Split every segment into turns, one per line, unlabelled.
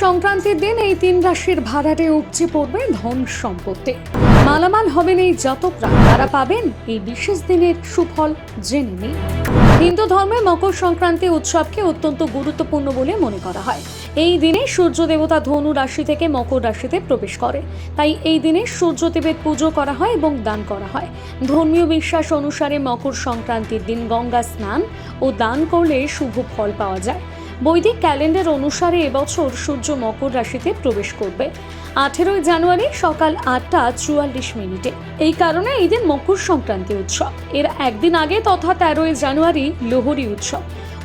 সংক্রান্তির দিন এই তিন রাশির ভাড়াটে উপচে পড়বে ধন সম্পত্তি। মালামাল হবেন এই জাতকরা। তারা পাবেন এই বিশেষ দিনের সুফল, জেনে। নিন হিন্দু ধর্মে মকর সংক্রান্তি উৎসবকে অত্যন্ত গুরুত্বপূর্ণ বলে মনে করা হয়। এই দিনে সূর্য দেবতা ধনু রাশি থেকে মকর রাশিতে প্রবেশ করে। তাই এই দিনে সূর্যদেবের পুজো করা হয় এবং দান করা হয়। ধর্মীয় বিশ্বাস অনুসারে মকর সংক্রান্তির দিন গঙ্গা স্নান ও দান করলে শুভ ফল পাওয়া যায়। বৈদিক ক্যালেন্ডার অনুসারে এবছর সূর্য মকর রাশিতে প্রবেশ করবে। আঠেরোই জানুয়ারি সকাল আটটা চুয়াল্লিশ মিনিটে। এই কারণে এই দিন মকর সংক্রান্তি উৎসব। এর একদিন আগে তথা তেরোই জানুয়ারি লোহরি উৎসব।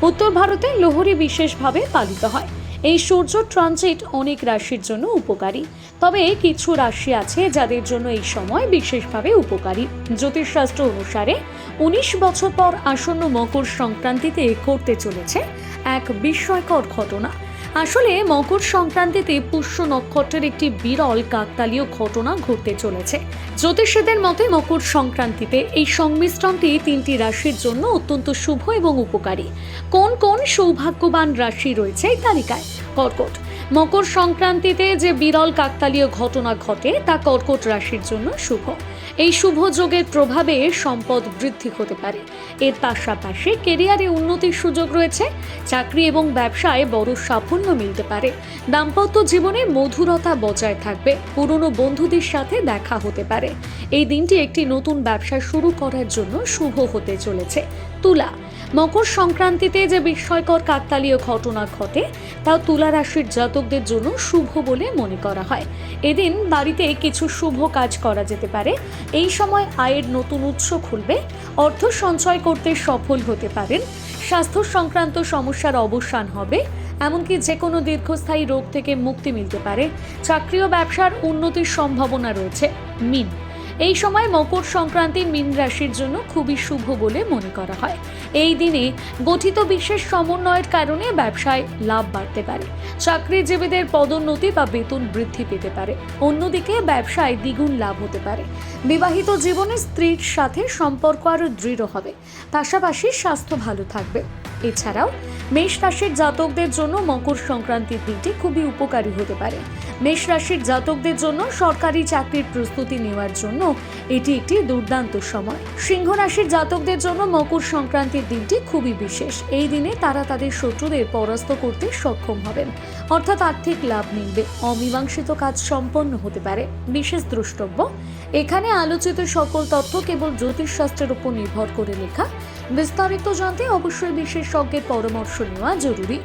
উত্তর ভারতে লোহরি বিশেষভাবে পালিত হয়। এই সূর্য ট্রানজিট অনেক রাশির জন্য উপকারী। তবে কিছু রাশি আছে যাদের জন্য এই সময় বিশেষভাবে উপকারী। জ্যোতিষশাস্ত্র অনুসারে উনিশ বছর পর আসন্ন মকর সংক্রান্তিতে করতে চলেছে এক বিস্ময়কর ঘটনা। আসলে মকর সংক্রান্তিতে পুষ্য নক্ষত্রের একটি বিরল কাকতালীয় ঘটনা ঘটতে চলেছে। জ্যোতিষীদের মতে মকর সংক্রান্তিতে এই সংমিশ্রণটি তিনটি রাশির জন্য অত্যন্ত শুভ এবং উপকারী। কোন কোন সৌভাগ্যবান রাশি রয়েছে এই তালিকায়? কর্কট। মকর সংক্রান্তিতে যে বিরল কাকতালীয় ঘটনা ঘটে তা কর্কট রাশির জন্য শুভ। এই শুভ যোগের প্রভাবে সম্পদ বৃদ্ধি হতে পারে। এর পাশাপাশি কেরিয়ারে উন্নতির সুযোগ রয়েছে, চাকরি এবং ব্যবসায় বড় সাফল্য মিলতে পারে। দাম্পত্য জীবনে মধুরতা বজায় থাকবে, পুরনো বন্ধুদের সাথে দেখা হতে পারে। এই দিনটি একটি নতুন ব্যবসা শুরু করার জন্য শুভ হতে চলেছে। তুলা মকর সংক্রান্তিতে যে বিস্ময়কর কাকতালীয় ঘটনা ঘটে তা তুলা রাশির জাতকদের জন্য শুভ বলে মনে করা হয়। এদিন বাড়িতে কিছু শুভ কাজ করা যেতে পারে। এই সময় আয়ের নতুন উৎস খুলবে। অর্থ সঞ্চয় করতে সফল হতে পারেন। স্বাস্থ্য সংক্রান্ত সমস্যার অবসান হবে। এমনকি যে কোনো দীর্ঘস্থায়ী রোগ থেকে মুক্তি মিলতে পারে। চাকরি ও ব্যবসার উন্নতির সম্ভাবনা রয়েছে। মিন। এই সময় মকর সংক্রান্তি মীন রাশির জন্য খুবই শুভ বলে মনে করা হয়। এই দিনে গঠিত বিশেষ সমন্বয়ের কারণে ব্যবসায় লাভ বাড়তে পারে। চাকরিজীবীদের পদোন্নতি বা বেতন বৃদ্ধি পেতে পারে। অন্যদিকে ব্যবসায় দ্বিগুণ লাভ হতে পারে। বিবাহিত জীবনে স্ত্রীর সাথে সম্পর্ক আরও দৃঢ় হবে। পাশাপাশি স্বাস্থ্য ভালো থাকবে। এছাড়াও মেষ রাশির জাতকদের জন্য মকর সংক্রান্তির দিনটি খুবই উপকারী হতে পারে। মেষ রাশির জাতকদের জন্য সরকারি চাকরির প্রস্তুতি নেওয়ার জন্য এটি একটি দুর্দান্ত সময়। সিংহ রাশির জাতকদের জন্য মকর সংক্রান্তির দিনটি খুবই বিশেষ। এই দিনে তারা তাদের শত্রুদের পরাস্ত করতে সক্ষম হবেন। অর্থাৎ আর্থিক লাভ মিলবে। অমীমাংসিত কাজ সম্পন্ন হতে পারে। বিশেষ দ্রষ্টব্য, এখানে আলোচিত সকল তথ্য কেবল জ্যোতিষশাস্ত্রের উপর নির্ভর করে লেখা। বিস্তারিত জানতে অবশ্যই বিশেষজ্ঞের পরামর্শ নেওয়া জরুরি।